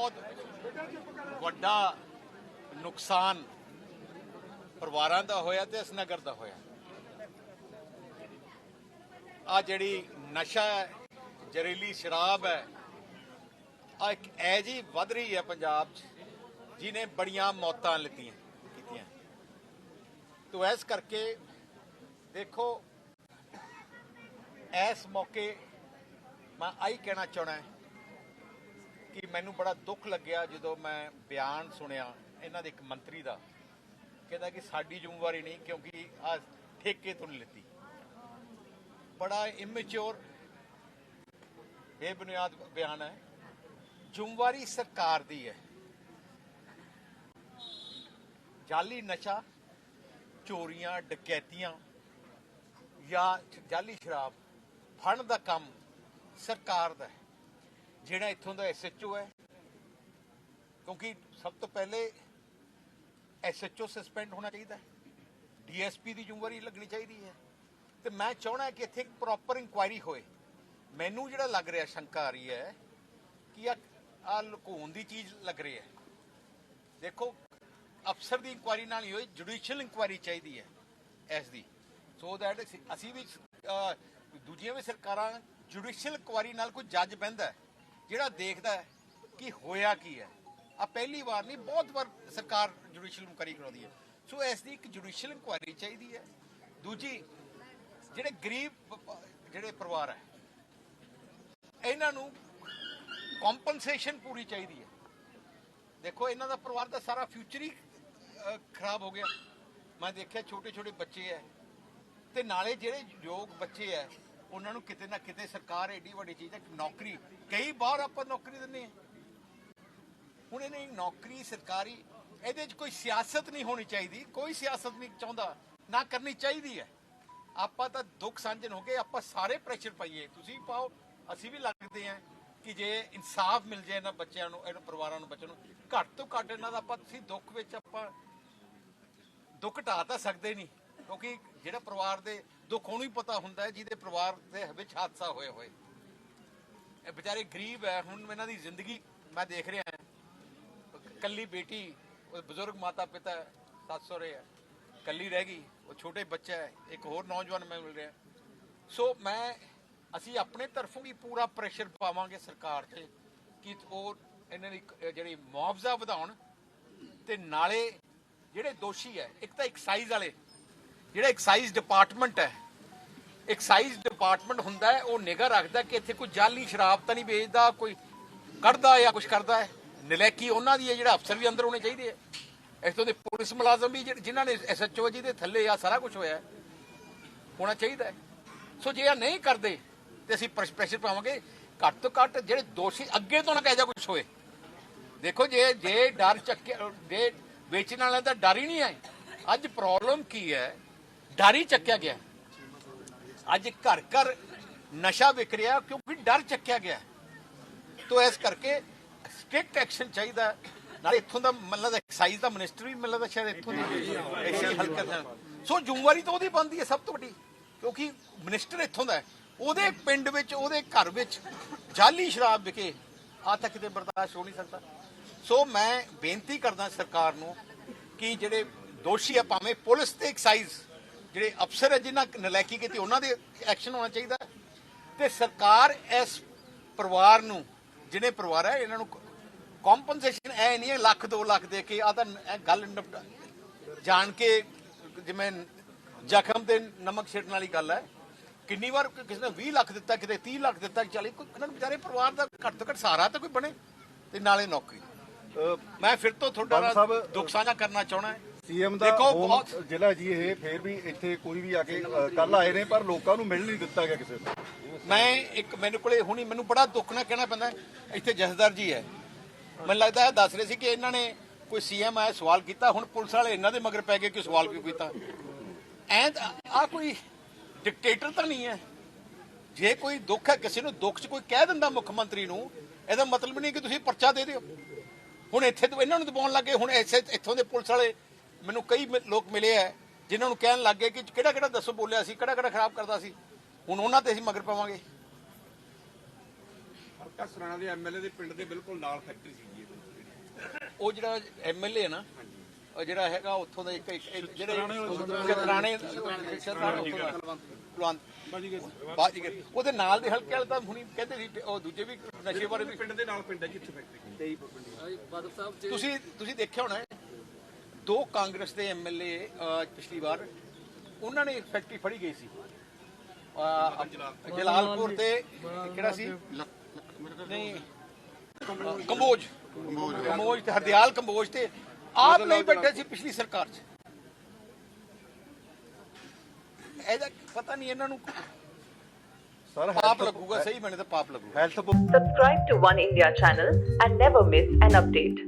ਬਹੁਤ ਵੱਡਾ ਨੁਕਸਾਨ ਪਰਿਵਾਰਾਂ ਦਾ ਹੋਇਆ ਤੇ ਇਸ ਨਗਰ ਦਾ ਹੋਇਆ। ਆ ਜਿਹੜੀ ਨਸ਼ਾ ਹੈ, ਜ਼ਹਿਰੀਲੀ ਸ਼ਰਾਬ ਹੈ, ਆ ਇੱਕ ਐ ਜੀ ਵੱਧ ਰਹੀ ਹੈ ਪੰਜਾਬ 'ਚ ਜਿਨੇ ਬੜੀਆਂ ਮੌਤਾਂ ਲਿੱਤੀਆਂ, ਕੀਤੀਆਂ। ਤੋ ਇਸ ਕਰਕੇ ਦੇਖੋ, ਇਸ ਮੌਕੇ ਮੈਂ ਆਈ ਕਹਿਣਾ ਚਾਹਣਾ ਕਿ ਮੈਨੂੰ ਬੜਾ ਦੁੱਖ ਲੱਗਿਆ ਜਦੋਂ ਮੈਂ ਬਿਆਨ ਸੁਣਿਆ ਇਹਨਾਂ ਦੇ ਇੱਕ ਮੰਤਰੀ ਦਾ। ਕਹਿੰਦਾ ਕਿ ਸਾਡੀ ਜ਼ਿੰਮੇਵਾਰੀ ਨਹੀਂ ਕਿਉਂਕਿ ਆ ਠੇਕੇ ਤੋਂ ਨਹੀਂ ਲਿੱਤੀ। ਬੜਾ ਇਮੈਚੁਰ ਬੇਬੁਨਿਆਦ ਬਿਆਨ ਹੈ। ਜ਼ਿੰਮੇਵਾਰੀ ਸਰਕਾਰ ਦੀ ਹੈ। ਜਾਲੀ ਨਸ਼ਾ, ਚੋਰੀਆਂ, ਡਕੈਤੀਆਂ ਜਾਂ ਜਾਲੀ ਸ਼ਰਾਬ ਫੜਨ ਦਾ ਕੰਮ ਸਰਕਾਰ ਦਾ ਹੈ। ਜਿਹੜਾ ਇੱਥੋਂ ਦਾ ਐਸਐਚਓ ਹੈ ਕਿਉਂਕਿ ਸਭ ਤੋਂ ਪਹਿਲੇ ਐਸਐਚਓ ਸਸਪੈਂਡ ਹੋਣਾ ਚਾਹੀਦਾ ਹੈ। ਡੀਐਸਪੀ ਦੀ ਜ਼ਿੰਮੇਵਾਰੀ ਲੱਗਣੀ ਚਾਹੀਦੀ ਹੈ। ਤੇ ਮੈਂ ਚਾਹਣਾ ਕਿ ਇੱਥੇ ਇੱਕ ਪ੍ਰੋਪਰ ਇਨਕੁਆਇਰੀ ਹੋਏ। ਮੈਨੂੰ ਜਿਹੜਾ ਲੱਗ ਰਿਹਾ ਸ਼ੰਕਾ ਆ ਰਹੀ ਹੈ ਕਿ ਆ ਆ ਲੁਕਾਉਣ ਦੀ ਚੀਜ਼ ਲੱਗ ਰਹੀ ਹੈ। ਦੇਖੋ ਅਫਸਰ ਦੀ ਇਨਕੁਆਇਰੀ ਨਾਲ ਹੀ ਹੋਈ ਜੁਡੀਸ਼ੀਅਲ ਇਨਕੁਆਇਰੀ ਚਾਹੀਦੀ ਹੈ ਐਸ ਦੀ। ਸੋ ਦੈਟ ਅਸੀਂ ਵੀ ਦੂਜੀਆਂ ਵੀ ਸਰਕਾਰਾਂ ਜੁਡੀਸ਼ੀਅਲ ਇਨਕੁਆਇਰੀ ਨਾਲ ਕੋਈ ਜੱਜ ਬਹਿੰਦਾ ਹੈ, ਜਿਹੜਾ ਦੇਖਦਾ ਹੈ ਕਿ ਹੋਇਆ ਕੀ ਹੈ। ਆ ਪਹਿਲੀ ਵਾਰ ਨਹੀਂ, ਬਹੁਤ ਵਾਰ ਸਰਕਾਰ ਜੁਡੀਸ਼ੀਅਲ ਇਨਕੁਆਇਰੀ ਕਰਾਉਂਦੀ ਹੈ। ਸੋ ਇਸ ਦੀ ਇੱਕ ਜੁਡੀਸ਼ੀਅਲ ਇਨਕੁਆਇਰੀ ਚਾਹੀਦੀ ਹੈ। ਦੂਜੀ, ਜਿਹੜੇ ਗਰੀਬ ਜਿਹੜੇ ਪਰਿਵਾਰ ਹੈ, ਇਹਨਾਂ ਨੂੰ ਕੰਪਨਸੇਸ਼ਨ ਪੂਰੀ ਚਾਹੀਦੀ ਹੈ। ਦੇਖੋ, ਇਹਨਾਂ ਦਾ ਪਰਿਵਾਰ ਦਾ ਸਾਰਾ ਫਿਊਚਰ ਹੀ ਖਰਾਬ ਹੋ ਗਿਆ। ਮੈਂ ਦੇਖਿਆ ਛੋਟੇ ਛੋਟੇ ਬੱਚੇ ਐ ਤੇ ਨਾਲੇ ਜਿਹੜੇ ਯੋਗ ਬੱਚੇ ਐ ਉਹਨਾਂ ਨੂੰ ਕਿਤੇ ਨਾ ਕਿਤੇ ਸਰਕਾਰ ਏਡੀ ਵੱਡੀ ਚੀਜ਼ ਹੈ ਨੌਕਰੀ। ਕਈ ਵਾਰ ਆਪਾਂ ਨੌਕਰੀ ਦਿੰਦੇ ਆ ਹੁਣ ਇਹਨੇ ਨੌਕਰੀ ਸਰਕਾਰੀ, ਇਹਦੇ 'ਚ ਕੋਈ ਸਿਆਸਤ ਨਹੀਂ ਹੋਣੀ ਚਾਹੀਦੀ। ਕੋਈ ਸਿਆਸਤ ਨਹੀਂ ਚਾਹੁੰਦਾ, ਨਾ ਕਰਨੀ ਚਾਹੀਦੀ ਹੈ। ਆਪਾਂ ਤਾਂ ਦੁੱਖ ਸਾਂਝਣ ਹੋ ਕੇ ਆਪਾਂ ਸਾਰੇ ਪ੍ਰੈਸ਼ਰ ਪਾਈਏ। ਤੁਸੀਂ ਪਾਓ, ਅਸੀਂ ਵੀ ਲੱਗਦੇ ਆ ਕਿ ਜੇ ਇਨਸਾਫ ਮਿਲ ਜਾਏ ਇਹਨਾਂ ਬੱਚਿਆਂ ਨੂੰ, ਇਹਨਾਂ ਪਰਿਵਾਰਾਂ ਨੂੰ, ਬੱਚਿਆਂ ਨੂੰ, ਘੱਟ ਤੋਂ ਘੱਟ ਇਹਨਾਂ ਦਾ ਆਪਾਂ, ਤੁਸੀਂ ਦੁੱਖ ਵਿੱਚ ਆਪਾਂ ਦੁੱਖ ਢਾ ਤਾਂ ਸਕਦੇ ਨਹੀਂ। ਕਿਉਂਕਿ ਜਿਹੜਾ ਪਰਿਵਾਰ ਦੇ ਦੁੱਖ ਉਹਨੂੰ ਹੀ ਪਤਾ ਹੁੰਦਾ ਹੈ ਜਿਹਦੇ ਪਰਿਵਾਰ ਦੇ ਵਿੱਚ ਹਾਦਸਾ ਹੋਇਆ ਹੋਏ ਇਹ ਵਿਚਾਰੇ ਗਰੀਬ ਹੈ ਹੁਣ ਇਹਨਾਂ ਦੀ ਜ਼ਿੰਦਗੀ ਮੈਂ ਦੇਖ ਰਿਹਾ ਕੱਲੀ ਬੇਟੀ ਉਹ ਬਜ਼ੁਰਗ ਮਾਤਾ ਪਿਤਾ ਹੈ, ਸੱਸ ਸਹੁਰੇ ਹੈ। ਕੱਲੀ ਰਹਿ ਗਈ ਉਹ ਛੋਟੇ ਬੱਚਾ ਹੈ ਇੱਕ ਹੋਰ ਨੌਜਵਾਨ ਮੈਂ ਮਿਲ ਰਿਹਾ। ਸੋ ਮੈਂ ਅਸੀਂ ਆਪਣੇ ਤਰਫੋਂ ਵੀ ਪੂਰਾ ਪ੍ਰੈਸ਼ਰ ਪਾਵਾਂਗੇ ਸਰਕਾਰ ਤੇ ਕਿ ਉਹ ਇਹਨਾਂ ਦੀ ਜਿਹੜੀ ਮੁਆਵਜ਼ਾ ਵਧਾਉਣ ਤੇ ਨਾਲੇ ਜਿਹੜੇ ਦੋਸ਼ੀ ਹੈ ਇੱਕ ਤਾਂ ਐਕਸਾਈਜ਼ ਵਾਲੇ ਜਿਹੜਾ ਐਕਸਾਈਜ਼ ਡਿਪਾਰਟਮੈਂਟ ਹੈ ਐਕਸਾਈਜ਼ ਡਿਪਾਰਟਮੈਂਟ ਹੁੰਦਾ ਹੈ, ਉਹ ਨਿਗਾਹ ਰੱਖਦਾ ਕਿ ਇੱਥੇ ਕੋਈ ਜਾਲੀ ਸ਼ਰਾਬ ਤਾਂ ਨਹੀਂ ਵੇਚਦਾ, ਕੋਈ ਕੱਢਦਾ ਜਾਂ ਕੁਝ ਕਰਦਾ ਹੈ। ਨਲੈਕੀ ਉਹਨਾਂ ਦੀ ਹੈ, ਜਿਹੜਾ ਅਫਸਰ ਵੀ ਅੰਦਰ ਹੋਣੇ ਚਾਹੀਦੇ ਹੈ। ਇੱਥੋਂ ਦੇ ਪੁਲਿਸ ਮੁਲਾਜ਼ਮ ਵੀ ਜਿਹੜੇ- ਜਿਨ੍ਹਾਂ ਨੇ ਐਸਐਚਓ ਦੇ ਥੱਲੇ ਆ ਸਾਰਾ ਕੁਝ ਹੋਇਆ ਹੋਣਾ ਚਾਹੀਦਾ ਹੈ। ਸੋ ਜੇ ਇਹ ਨਹੀਂ ਕਰਦੇ, ਤੇ ਅਸੀਂ ਪ੍ਰੈਸ਼ਰ ਪਾਵਾਂਗੇ। ਘੱਟ ਤੋਂ ਘੱਟ ਜਿਹੜੇ ਦੋਸ਼ੀ ਅੱਗੇ ਤੋਂ ਨਾ ਕਹਿ ਜਾ ਕੁਝ ਹੋਏ। ਦੇਖੋ ਜੇ ਜੇ ਡਰ ਚੱਕਿਆ ਜੇ ਵੇਚਣ ਵਾਲਿਆਂ ਦਾ ਡਰ ਹੀ ਨਹੀਂ ਹੈ। ਅੱਜ ਪ੍ਰੋਬਲਮ ਕੀ ਹੈ? ਡਰ ਹੀ ਚੱਕਿਆ ਗਿਆ। ਅੱਜ ਘਰ ਘਰ ਨਸ਼ਾ ਵਿਕ ਰਿਹਾ ਕਿਉਂਕਿ ਡਰ ਚੱਕਿਆ ਗਿਆ। ਤੋ ਇਸ ਕਰਕੇ ਸਟ੍ਰਿਕਟ ਐਕਸ਼ਨ ਚਾਹੀਦਾ। ਹੈ। ਇੱਥੋਂ ਦਾ ਮਤਲਬ ਐਕਸਾਈਜ਼ ਦਾ ਮਿਨਿਸਟਰ ਵੀ ਮਤਲਬ ਸ਼ਾਇਦ ਇੱਥੋਂ ਦੀ ਐਸੀ ਹਲਕਤ ਹੈ ਸੋ ਜ਼ਿੰਮੇਵਾਰੀ ਤਾਂ ਉਹਦੀ ਬਣਦੀ ਹੈ ਸਭ ਤੋਂ ਵੱਡੀ, ਕਿਉਂਕਿ ਮਿਨਿਸਟਰ ਇੱਥੋਂ ਦਾ ਉਹਦੇ ਪਿੰਡ ਵਿੱਚ, ਉਹਦੇ ਘਰ ਵਿੱਚ ਜਾਲੀ ਸ਼ਰਾਬ ਵਿਕੇ ਆ ਤਾਂ ਕਿਤੇ ਬਰਦਾਸ਼ਤ ਹੋ ਨਹੀਂ ਸਕਦਾ। ਸੋ ਮੈਂ ਬੇਨਤੀ ਕਰਦਾ ਸਰਕਾਰ ਨੂੰ ਕਿ ਜਿਹੜੇ ਦੋਸ਼ੀ ਆ, ਭਾਵੇਂ ਪੁਲਿਸ ਤੇ ਐਕਸਾਈਜ਼ ਜਿਹੜੇ ਅਫਸਰ ਹੈ ਜਿਨ੍ਹਾਂ ਨਲਾਇਕੀ ਕੀਤੀ ਉਹਨਾਂ ਦੇ ਐਕਸ਼ਨ ਹੋਣਾ ਚਾਹੀਦਾ। ਤੇ ਸਰਕਾਰ ਇਸ ਪਰਿਵਾਰ ਨੂੰ ਜਿਹਨੇ ਪਰਿਵਾਰ ਹੈ ਇਹਨਾਂ ਨੂੰ ਕੰਪਨਸੇਸ਼ਨ ਐ ਨਹੀਂ ਹੈ ਲੱਖ 2 ਲੱਖ ਦੇ ਕੇ ਆ ਤਾਂ ਗੱਲ ਨਿਪਟਾ- ਜਾਣ ਕੇ ਜਿਵੇਂ ਜ਼ਖਮ ਤੇ ਨਮਕ ਛਿੜਕਣ ਵਾਲੀ ਗੱਲ ਹੈ। ਕਿੰਨੀ ਵਾਰ ਕਿਸੇ ਨੇ 20 ਲੱਖ ਦਿੱਤਾ ਕਿਤੇ 30 ਲੱਖ ਦਿੱਤਾ ਚਲੇ ਕੋਈ ਇਹਨਾਂ ਨੂੰ ਵਿਚਾਰੇ ਪਰਿਵਾਰ ਦਾ ਘੱਟ ਤੋਂ ਘੱਟ ਸਹਾਰਾ ਤਾਂ ਕੋਈ ਬਣੇ ਤੇ ਨਾਲੇ ਨੌਕਰੀ। ਮੈਂ ਫਿਰ ਤੋਂ ਤੁਹਾਡਾ ਦੁੱਖ ਸਾਂਝਾ ਕਰਨਾ ਚਾਹਣਾ ਹੈ। ਸੀਐਮ ਦਾ ਦੇਖੋ, ਹੋਮ ਬਹੁਤ- ਜ਼ਿਲ੍ਹਾ ਜੀ ਇਹ ਫੇਰ ਵੀ ਇੱਥੇ ਕੋਈ ਵੀ ਆ ਕੇ ਕੱਲ ਆਏ ਨੇ ਪਰ ਲੋਕਾਂ ਨੂੰ ਮਿਲ ਨਹੀਂ ਦਿੱਤਾ ਗਿਆ ਕਿਸੇ ਨੂੰ। ਮੈਂ ਇੱਕ ਮੈਨੂੰ ਕੋਲੇ ਹੁਣੀ ਮੈਨੂੰ ਬੜਾ ਦੁੱਖ ਨਾਲ ਕਹਿਣਾ ਪੈਂਦਾ ਇੱਥੇ ਜਸਦਾਰ ਜੀ ਹੈ। ਮੈਨੂੰ ਲੱਗਦਾ ਹੈ ਦੱਸ ਰਹੇ ਸੀ ਕਿ ਇਹਨਾਂ ਨੇ ਕੋਈ ਸੀਐਮ ਆਇਆ ਸਵਾਲ ਕੀਤਾ ਹੁਣ ਪੁਲਿਸ ਵਾਲੇ ਇਹਨਾਂ ਦੇ ਮਗਰ ਪੈ ਗਏ ਕਿ ਸਵਾਲ ਕਿਉਂ ਕੀਤਾ। ਐਂ ਆ ਕੋਈ ਡਿਕਟੇਟਰ ਤਾਂ ਨਹੀਂ ਹੈ। ਜੇ ਕੋਈ ਦੁੱਖ ਹੈ ਕਿਸੇ ਨੂੰ ਦੁੱਖ 'ਚ ਕੋਈ ਕਹਿ ਦਿੰਦਾ ਮੁੱਖ ਮੰਤਰੀ ਨੂੰ ਇਹਦਾ ਮਤਲਬ ਨਹੀਂ ਕਿ ਤੁਸੀਂ ਪਰਚਾ ਦੇ ਦਿਓ। ਹੁਣ ਇੱਥੇ ਤੋਂ ਇਹਨਾਂ ਨੂੰ ਦਬਾਉਣ ਲੱਗੇ ਹੁਣ ਇੱਥੇ ਇੱਥੋਂ ਦੇ ਪੁਲਿਸ ਵਾਲੇ ਮੈਨੂੰ ਕਈ ਲੋਕ ਮਿਲੇ ਆ ਜਿਨ੍ਹਾਂ ਨੂੰ ਕਹਿਣ ਲੱਗੇ ਕਿ ਕਿਹੜਾ ਕਿਹੜਾ ਦੱਸੋ ਬੋਲਿਆ ਸੀ ਕਿਹੜਾ ਕਿਹੜਾ ਖਰਾਬ ਕਰਦਾ ਸੀ। ਹੁਣ ਉਹਨਾਂ ਤੇ ਅਸੀਂ ਮਗਰ ਪਾਵਾਂਗੇ। ਹਲਕਾ ਸਰਾਣਾ ਦੇ ਐਮਐਲਏ ਦੇ ਪਿੰਡ ਦੇ ਬਿਲਕੁਲ ਨਾਲ ਫੈਕਟਰੀ ਸੀਗੀ ਇਹ ਉਹ ਜਿਹੜਾ ਐਮਐਲਏ ਨਾ ਉਹ ਜਿਹੜਾ ਹੈਗਾ ਉੱਥੋਂ ਦਾ ਇੱਕ ਇੱਕ ਜਿਹੜੇ ਚਤਰਾਣੇ ਚਤਰਾਣੇ ਉਹਦੇ ਨਾਲ ਦੇ ਹਲਕੇ ਵਾਲੇ ਤਾਂ ਹੁਣੀ ਕਹਿੰਦੇ ਸੀ ਉਹ ਦੂਜੇ ਵੀ ਨਸ਼ੇ ਬਾਰੇ ਵੀ। ਪਿੰਡ ਦੇ ਨਾਲ ਪਿੰਡ ਹੈ ਜਿੱਥੇ ਫੈਕਟਰੀ ਬਾਦਲ ਸਾਹਿਬ ਜੇ ਤੁਸੀਂ ਤੁਸੀਂ ਦੇਖਿਆ ਹੋਣਾ ਹੈ, ਦੋ ਕਾਂਗਰਸ ਦੇ ਐਮਐਲਏ ਪਿਛਲੀ ਵਾਰ ਉਹਨਾਂ ਨੇ ਫੈਕਟਰੀ ਫੜੀ ਗਈ ਸੀ। ਜਲਾਲਪੁਰ ਤੇ ਕਿਹੜਾ ਸੀ? ਨਹੀਂ ਕੰਬੋਜ। ਕੰਬੋਜ ਤੇ ਹਰਦਿਆਲ ਕੰਬੋਜ ਤੇ ਆਪ ਨਹੀਂ ਬੈਠੇ ਸੀ ਪਿਛਲੀ ਸਰਕਾਰ 'ਚ। ਇਹਦਾ ਪਤਾ ਨਹੀਂ ਇਹਨਾਂ ਨੂੰ ਸਰ ਪਾਪ ਲੱਗੂਗਾ ਸਹੀ ਮੈਨੇ ਤਾਂ ਪਾਪ ਲੱਗੂਗਾ। Health Subscribe to One India channel and never miss an update.